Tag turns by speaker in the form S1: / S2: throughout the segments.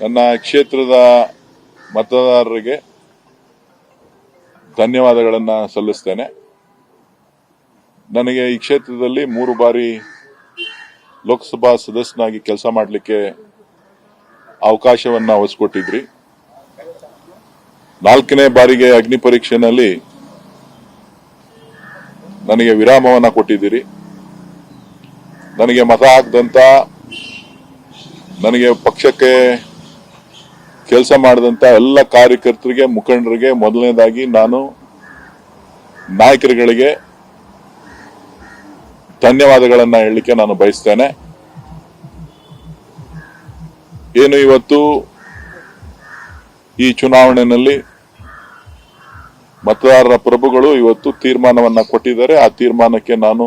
S1: ನನ್ನ ಕ್ಷೇತ್ರದ ಮತದಾರರಿಗೆ ಧನ್ಯವಾದಗಳನ್ನು ಸಲ್ಲಿಸ್ತೇನೆ. ನನಗೆ ಈ ಕ್ಷೇತ್ರದಲ್ಲಿ ಮೂರು ಬಾರಿ ಲೋಕಸಭಾ ಸದಸ್ಯನಾಗಿ ಕೆಲಸ ಮಾಡಲಿಕ್ಕೆ ಅವಕಾಶವನ್ನು ಒಸ್ಕೊಟ್ಟಿದ್ರಿ ನಾಲ್ಕನೇ ಬಾರಿಗೆ ಅಗ್ನಿ ಪರೀಕ್ಷೆನಲ್ಲಿ ನನಗೆ ವಿರಾಮವನ್ನು ಕೊಟ್ಟಿದ್ದೀರಿ. ನನಗೆ ಮತ ಹಾಕದಂತ ನನಗೆ ಪಕ್ಷಕ್ಕೆ ಕೆಲಸ ಮಾಡಿದಂತ ಎಲ್ಲ ಕಾರ್ಯಕರ್ತರಿಗೆ, ಮುಖಂಡರಿಗೆ, ಮೊದಲನೇದಾಗಿ ನಾನು ನಾಯಕರುಗಳಿಗೆ ಧನ್ಯವಾದಗಳನ್ನ ಹೇಳಲಿಕ್ಕೆ ನಾನು ಬಯಸ್ತೇನೆ. ಏನು ಇವತ್ತು ಈ ಚುನಾವಣೆಯಲ್ಲಿ ಮತದಾರರ ಪ್ರಭುಗಳು ಇವತ್ತು ತೀರ್ಮಾನವನ್ನ ಕೊಟ್ಟಿದ್ದಾರೆ. ಆ ತೀರ್ಮಾನಕ್ಕೆ ನಾನು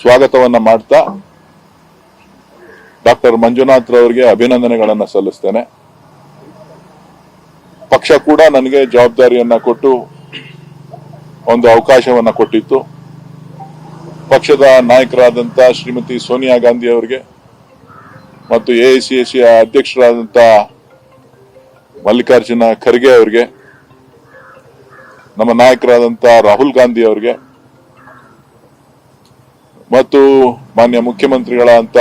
S1: ಸ್ವಾಗತವನ್ನ ಮಾಡ್ತಾ ಡಾಕ್ಟರ್ ಮಂಜುನಾಥ್ ರವರಿಗೆ ಅಭಿನಂದನೆಗಳನ್ನ ಸಲ್ಲಿಸ್ತೇನೆ. ಪಕ್ಷ ಕೂಡ ನನಗೆ ಜವಾಬ್ದಾರಿಯನ್ನ ಕೊಟ್ಟು, ಒಂದು ಅವಕಾಶವನ್ನ ಕೊಟ್ಟಿತ್ತು. ಪಕ್ಷದ ನಾಯಕರಾದಂತ ಶ್ರೀಮತಿ ಸೋನಿಯಾ ಗಾಂಧಿ ಅವರಿಗೆ, ಮತ್ತು ಎಐಸಿಎಸಿ ಅಧ್ಯಕ್ಷರಾದಂತ ಮಲ್ಲಿಕಾರ್ಜುನ ಖರ್ಗೆ ಅವರಿಗೆ, ನಮ್ಮ ನಾಯಕರಾದಂತ ರಾಹುಲ್ ಗಾಂಧಿ ಅವರಿಗೆ, ಮತ್ತು ಮಾನ್ಯ ಮುಖ್ಯಮಂತ್ರಿಗಳಂತ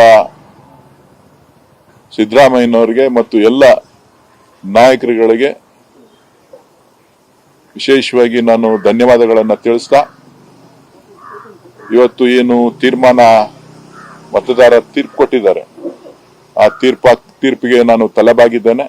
S1: ಸಿದ್ದರಾಮಯ್ಯನವರಿಗೆ, ಮತ್ತು ಎಲ್ಲ ನಾಯಕರುಗಳಿಗೆ ವಿಶೇಷವಾಗಿ ನಾನು ಧನ್ಯವಾದಗಳನ್ನು ತಿಳಿಸ್ತಾ, ಇವತ್ತು ಏನು ತೀರ್ಮಾನ ಮತದಾರ ತೀರ್ಪು ಕೊಟ್ಟಿದ್ದಾರೆ. ಆ ತೀರ್ಪ, ತೀರ್ಪಿಗೆ ನಾನು ತಲೆಬಾಗಿದ್ದೇನೆ.